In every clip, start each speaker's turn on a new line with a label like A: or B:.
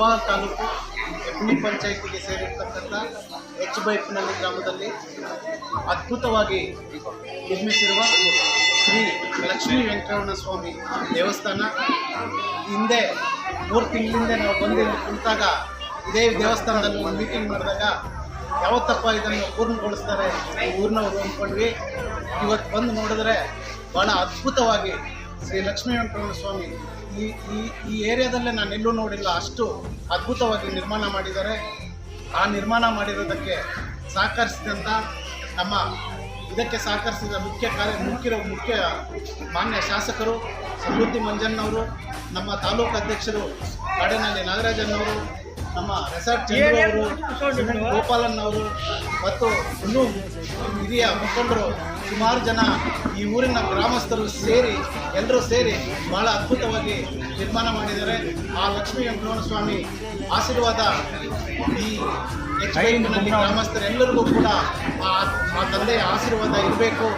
A: ಹೆಬ್ಬಾಳ ತಾಲೂಕು ಹೆಬ್ಬಳ್ಳಿ ಪಂಚಾಯಿತಿಗೆ ಸೇರಿರ್ತಕ್ಕಂಥ ಎಚ್ ಬೈಪ್ನಲ್ಲಿ ಗ್ರಾಮದಲ್ಲಿ ಅದ್ಭುತವಾಗಿ ನಿರ್ಮಿಸಿರುವ ಶ್ರೀ ಲಕ್ಷ್ಮೀ ವೆಂಕಟರಮಣ ಸ್ವಾಮಿ ದೇವಸ್ಥಾನ. ಹಿಂದೆ ಮೂರು ತಿಂಗಳಿಂದ ನಾವು ಬಂದು ಕುಂತಾಗ ಇದೇ ದೇವಸ್ಥಾನದಲ್ಲಿ ಒಂದು ಮೀಟಿಂಗ್ ಮಾಡಿದಾಗ ಯಾವತ್ತಪ್ಪ ಇದನ್ನು ಪೂರ್ಣಗೊಳಿಸ್ತಾರೆ ಊರಿನವರು ಅಂದ್ಕೊಂಡ್ವಿ. ಇವತ್ತು ಬಂದು ನೋಡಿದ್ರೆ ಭಾಳ ಅದ್ಭುತವಾಗಿ ಶ್ರೀ ಲಕ್ಷ್ಮೀ ವೆಂಕಟರಮಣ ಸ್ವಾಮಿ, ಈ ಈ ಈ ಏರಿಯಾದಲ್ಲೇ ನಾನು ಎಲ್ಲೂ ನೋಡಿಲ್ಲ ಅಷ್ಟು ಅದ್ಭುತವಾಗಿ ನಿರ್ಮಾಣ ಮಾಡಿದ್ದಾರೆ. ಆ ನಿರ್ಮಾಣ ಮಾಡಿರೋದಕ್ಕೆ ಸಹಕರಿಸಿದಂಥ ನಮ್ಮ, ಇದಕ್ಕೆ ಸಹಕರಿಸಿದ ಮುಖ್ಯ ಕಾರ್ಯ, ಮುಖ್ಯ ಮುಖ್ಯ ಮಾನ್ಯ ಶಾಸಕರು ಸಮೃದ್ಧಿ ಮಂಜಣ್ಣವರು, ನಮ್ಮ ತಾಲೂಕು ಅಧ್ಯಕ್ಷರು, ಕಾಡೇನಹಳ್ಳಿ ನಾಗರಾಜನ್ನವರು ನಮ್ಮ ರೆಸಾರ್ಟ್ ಚಂದ್ರು ಅವರು ಗೋಪಾಲನ್ ಅವರು ಮತ್ತು ಇನ್ನೂ ಹಿರಿಯ ಮುಖಂಡರು ಸುಮಾರು ಜನ ಈ ಊರಿನ ಗ್ರಾಮಸ್ಥರು ಸೇರಿ, ಎಲ್ಲರೂ ಸೇರಿ ಬಹಳ ಅದ್ಭುತವಾಗಿ ನಿರ್ಮಾಣ ಮಾಡಿದ್ದಾರೆ. ಆ ಲಕ್ಷ್ಮೀ ವೆಂಕಟರಮಣ ಸ್ವಾಮಿ ಆಶೀರ್ವಾದ ಈ ಎಕ್ಸ್ಪೈನಲ್ಲಿ ನಲ್ಲಿ ಗ್ರಾಮಸ್ಥರೆಲ್ಲರಿಗೂ ಕೂಡ ಆ ಆ ತಂದೆಯ ಆಶೀರ್ವಾದ ಇರಬೇಕು.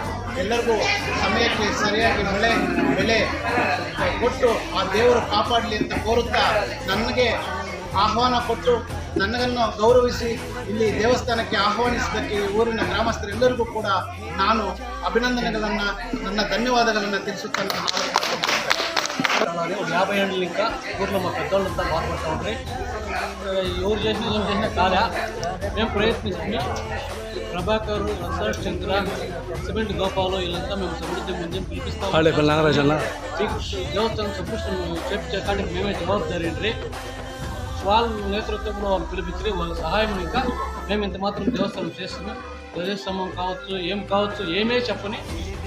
A: ಎಲ್ಲರಿಗೂ ಸಮಯಕ್ಕೆ ಸರಿಯಾಗಿ ಮಳೆ, ಬೆಳೆ ಕೊಟ್ಟು ಆ ದೇವರು ಕಾಪಾಡಲಿ ಅಂತ ಕೋರುತ್ತಾ ನನಗೆ ಆಹ್ವಾನ ಕೊಟ್ಟು ನನಗನ್ನು ಗೌರವಿಸಿ ಇಲ್ಲಿ ದೇವಸ್ಥಾನಕ್ಕೆ ಆಹ್ವಾನಿಸಿದ್ದಕ್ಕೆ ಈ ಊರಿನ ಗ್ರಾಮಸ್ಥರೆಲ್ಲರಿಗೂ ಕೂಡ ನಾನು ಅಭಿನಂದನೆಗಳನ್ನು ನನ್ನ ధన్యవాదాలను ತಿಳಿಸುತ್ತೇನೆ
B: అలాగే ఒక యాభై ఏళ్ళు ఇంకా ఊర్లో మా పెద్దోళ్ళంతా బాధపడతా ఉంటారు ఎవరు చేసిన ఎవరు చేసిన కాదా మేము ప్రయత్నిస్తుంది ప్రభాకర్ రంసాడ్ చంద్ర సిమెంట్ గోపాలు వీళ్ళంతా మేము సమృద్ధి ముందు పిలిపిస్తాం
C: ಹಾಳೆಪಲ್ಲಿ ನಾಗರಾಜ್ ಅಲ್ಲ
B: దేవస్థానం సంపుష్టం చేపట్టడానికి మేమే జవాబుదారీ అండి వాళ్ళ నేతృత్వంలో వాళ్ళు పిలిపించి వాళ్ళ సహాయం ఇంకా మేము ఇంత మాత్రం దేవస్థానం చేస్తున్నాం. ప్రదేశం కావచ్చు ఏం కావచ్చు ఏమే చెప్పని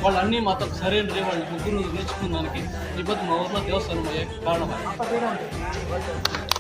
B: వాళ్ళు అన్నీ మాతో సరైనది వాళ్ళు ముగ్గురు నేర్చుకున్న దానికి ఈ మా ఊర్లో దేవస్థానం అయ్యే కారణం.